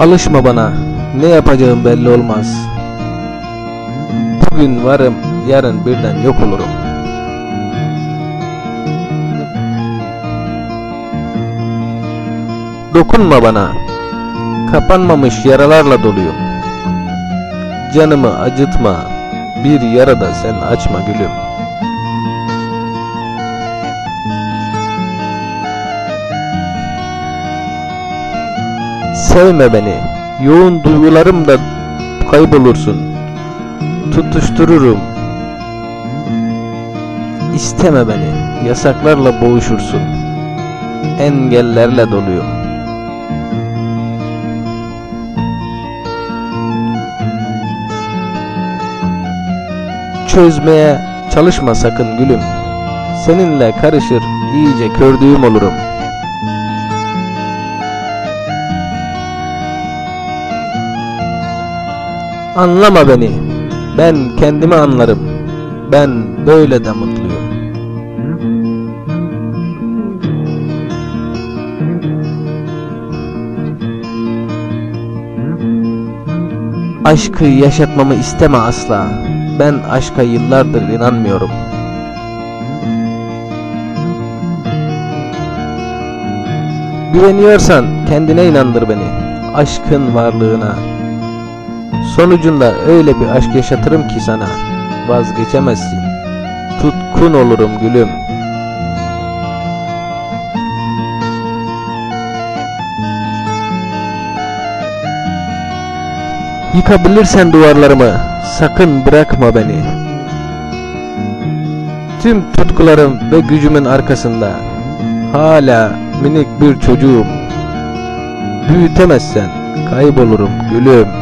Alışma bana, ne yapacağım belli olmaz. Bugün varım, yarın birden yok olurum. Dokunma bana, kapanmamış yaralarla doluyum. Canımı acıtma, bir yara da sen açma gülüm. Sevme beni, yoğun duygularımda kaybolursun. Tutuştururum. İsteme beni, yasaklarla boğuşursun. Engellerle doluyum. Çözmeye çalışma sakın gülüm. Seninle karışır, iyice kördüğüm olurum. Anlama beni. Ben kendimi anlarım. Ben böyle de mutluyum. Aşkı yaşatmamı isteme asla. Ben aşka yıllardır inanmıyorum. Güveniyorsan kendine inandır beni. Aşkın varlığına. Sonucunda öyle bir aşk yaşatırım ki sana. Vazgeçemezsin. Tutkun olurum gülüm. Yıkabilirsen duvarlarımı, sakın bırakma beni. Tüm tutkularım ve gücümün arkasında hala minik bir çocuğum. Büyütemezsen kaybolurum gülüm.